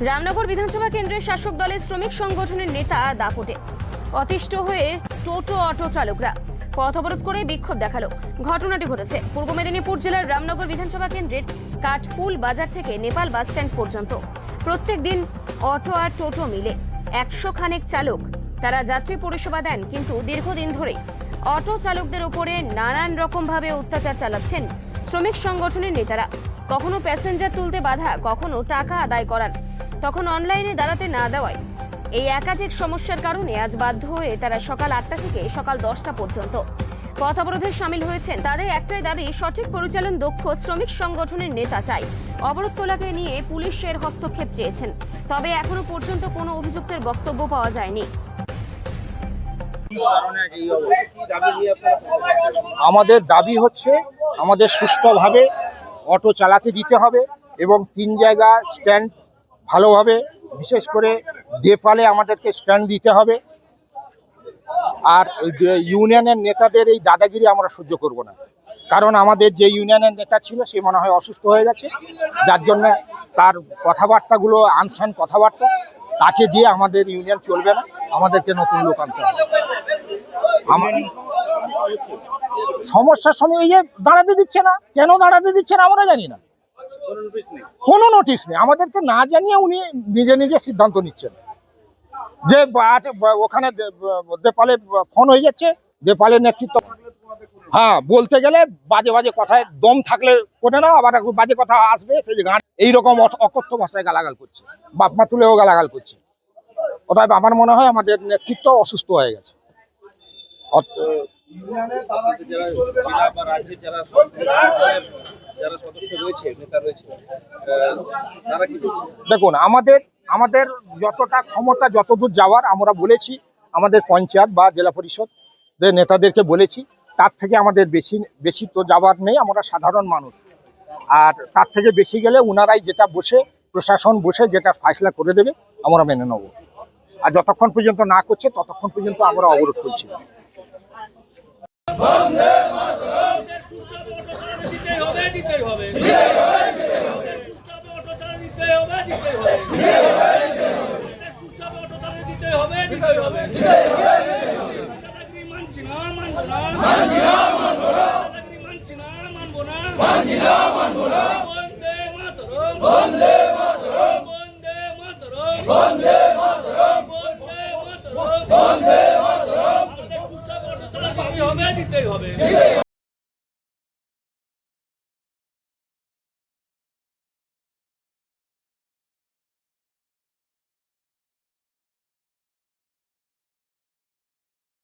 রামনগর বিধানসভা কেন্দ্রের শাসক দলের শ্রমিক সংগঠনের নেতা দাপটে। অতিষ্ঠ হয়ে টোটো অটো চালকরা পথ অবরোধ করে বিক্ষোভ দেখাল। ঘটনাটি ঘটেছে পূর্ব মেদিনীপুর জেলার রামনগর বিধানসভা কেন্দ্রের কাঠপুল বাজার থেকে নেপাল বাস স্ট্যান্ড পর্যন্ত। প্রত্যেক দিন অটো আর টোটো মিলে একশো খানেক চালক তারা যাত্রী পরিষেবা দেন, কিন্তু দীর্ঘদিন ধরে অটো চালকদের উপরে নানান রকমভাবে অত্যাচার চালাচ্ছেন শ্রমিক সংগঠনের নেতারা। কখনো প্যাসেঞ্জার তুলতে বাধা, কখনো টাকা আদায় করার তখন অনলাইনে দাঁড়াতে না দেওয়ায়। এই একাধিক সমস্যার কারণে আজ বাধ্য হয়ে তারা সকাল আটটা থেকে সকাল দশটা পর্যন্ত। পথ অবরোধে সামিল হয়েছেন তাদের একটাই দাবি, সঠিক পরিচালন দক্ষ শ্রমিক সংগঠনের নেতা চাই। অবরোধ তোলাকে নিয়ে পুলিশের হস্তক্ষেপ চেয়েছেন। তবে এখনও পর্যন্ত কোনো অভিযুক্তের বক্তব্য পাওয়া যায়নি। আমাদের দাবি হচ্ছে, আমাদের সুষ্ঠুভাবে অটো চালাতে দিতে হবে এবং তিন জায়গা স্ট্যান্ড ভালোভাবে, বিশেষ করে দেফালে আমাদেরকে স্ট্যান্ড দিতে হবে। আর ইউনিয়নের নেতাদের এই দাদাগিরি আমরা সহ্য করব না। কারণ আমাদের যে ইউনিয়নের নেতা ছিল, সে মনে হয় অসুস্থ হয়ে গেছে। যার জন্য তার কথাবার্তাগুলো, আনসান কথাবার্তা, তাকে দিয়ে আমাদের ইউনিয়ন চলবে না। আমাদেরকে নতুন লোক আনতে হবে। আমার সমস্যার যে দাঁড়াতে দিচ্ছে না। কেন দাঁড়াতে দিচ্ছে না আমরা জানি না। কোনো নোটিশ নেই। আমাদেরকে না জানিয়ে উনি নিজে নিজে সিদ্ধান্ত নিচ্ছেন। যে ওখানে দেপালে ফোন হয়ে যাচ্ছে, দেপালের নেতৃত্ব হ্যাঁ বলতে গেলে বাজে বাজে কথায় দম থাকলে করে নাও আবার বাজে কথা আসবে, সেই গান এইরকম অকথ্য ভাষায় গালাগাল করছে। বাপমা তুলেও গালাগাল করছে। অতএব আমার মনে হয় আমাদের নেতৃত্ব অসুস্থ হয়ে গেছে। জেলা বা রাজ্যের যারা যারা সদস্য রয়েছে, নেতা রয়েছে তারা কি দেখুন, আমাদের আমাদের যতটা ক্ষমতা যতদূর যাওয়ার আমরা বলেছি, আমাদের পঞ্চায়েত বা জেলা পরিষদ নেতাদেরকে বলেছি, তার থেকে আমাদের বেশি বেশি তো যাওয়ার নেই, আমরা সাধারণ মানুষ। আর তার থেকে বেশি গেলে ওনারাই যেটা বসে, প্রশাসন বসে যেটা ফাইসলা করে দেবে, আমরা মেনে নেব। আর যতক্ষণ পর্যন্ত না করছে, ততক্ষণ পর্যন্ত আমরা অবরোধ করছি। দিতেই হবে দিতেই হবে দিতেই হবে দিতেই হবে দিতেই হবে দিতেই হবে দিতেই হবে দাদাগিরি মানছি না মানবো না। মানছি না মানবো না দাদাগিরি মানছি না মানবো না মানছি না মানবো না বন্দে মাতরম। বন্দে মাতরম। বন্দে মাতরম। বন্দে মাতরম। বন্দে মাতরম। বন্দে দিতেই হবে।